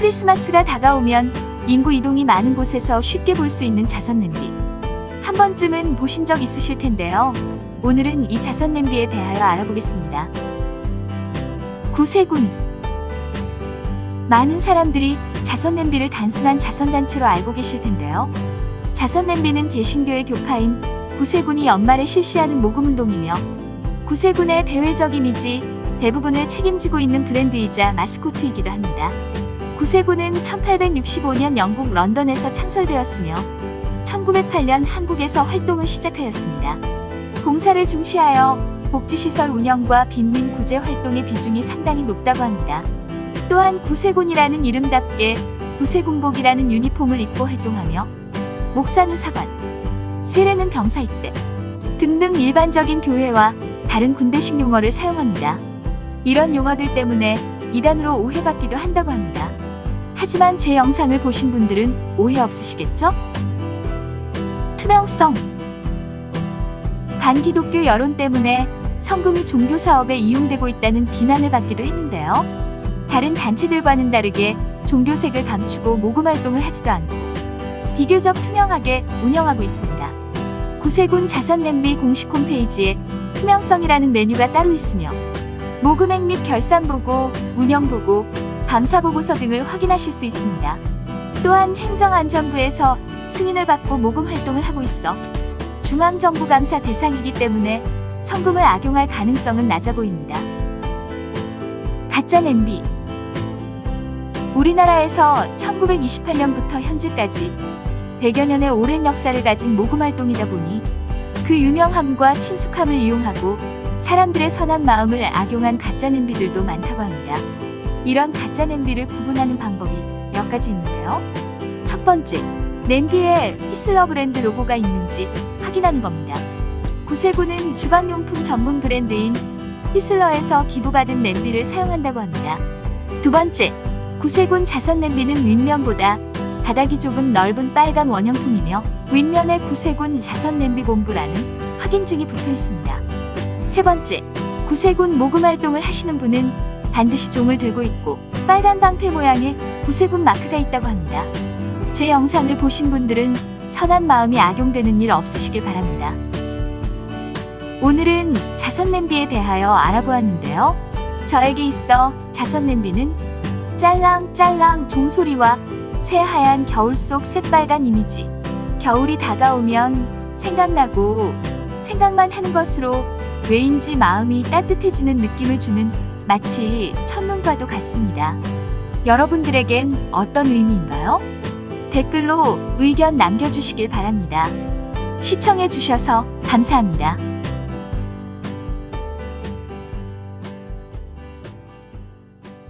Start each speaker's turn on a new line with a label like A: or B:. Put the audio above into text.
A: 크리스마스가 다가오면 인구 이동이 많은 곳에서 쉽게 볼 수 있는 자선 냄비. 한 번쯤은 보신 적 있으실 텐데요. 오늘은 이 자선 냄비에 대하여 알아보겠습니다. 구세군. 많은 사람들이 자선 냄비를 단순한 자선 단체로 알고 계실 텐데요. 자선 냄비는 개신교의 교파인 구세군이 연말에 실시하는 모금 운동이며 구세군의 대외적 이미지 대부분을 책임지고 있는 브랜드이자 마스코트이기도 합니다. 구세군은 1865년 영국 런던에서 창설되었으며 1908년 한국에서 활동을 시작하였습니다. 봉사를 중시하여 복지시설 운영과 빈민 구제 활동의 비중이 상당히 높다고 합니다. 또한 구세군이라는 이름답게 구세군복이라는 유니폼을 입고 활동하며 목사는 사관, 세례는 병사 입대 등등 일반적인 교회와 다른 군대식 용어를 사용합니다. 이런 용어들 때문에 이단으로 오해받기도 한다고 합니다. 하지만 제 영상을 보신 분들은 오해 없으시겠죠? 투명성 반기독교 여론 때문에 성금이 종교 사업에 이용되고 있다는 비난을 받기도 했는데요. 다른 단체들과는 다르게 종교색을 감추고 모금 활동을 하지도 않고 비교적 투명하게 운영하고 있습니다. 구세군 자선냄비 공식 홈페이지에 투명성이라는 메뉴가 따로 있으며 모금액 및 결산 보고, 운영 보고, 감사 보고서 등을 확인하실 수 있습니다. 또한 행정안전부에서 승인을 받고 모금 활동을 하고 있어 중앙정부 감사 대상이기 때문에 성금을 악용할 가능성은 낮아 보입니다. 가짜 냄비 우리나라에서 1928년부터 현재까지 100여 년의 오랜 역사를 가진 모금 활동이다 보니 그 유명함과 친숙함을 이용하고 사람들의 선한 마음을 악용한 가짜 냄비들도 많다고 합니다. 이런 가짜 냄비를 구분하는 방법이 몇 가지 있는데요. 첫 번째, 냄비에 히슬러 브랜드 로고가 있는지 확인하는 겁니다. 구세군은 주방용품 전문 브랜드인 히슬러에서 기부받은 냄비를 사용한다고 합니다. 두 번째, 구세군 자선 냄비는 윗면보다 바닥이 조금 넓은 빨간 원형품이며 윗면에 구세군 자선 냄비 본부라는 확인증이 붙어 있습니다. 세 번째, 구세군 모금 활동을 하시는 분은 반드시 종을 들고 있고 빨간 방패 모양의 구세군 마크가 있다고 합니다. 제 영상을 보신 분들은 선한 마음이 악용되는 일 없으시길 바랍니다. 오늘은 자선 냄비에 대하여 알아보았는데요. 저에게 있어 자선 냄비는 짤랑짤랑 종소리와 새하얀 겨울 속 새빨간 이미지. 겨울이 다가오면 생각나고 생각만 하는 것으로 왜인지 마음이 따뜻해지는 느낌을 주는 마치 첫눈과도 같습니다. 여러분들에겐 어떤 의미인가요? 댓글로 의견 남겨주시길 바랍니다. 시청해주셔서 감사합니다.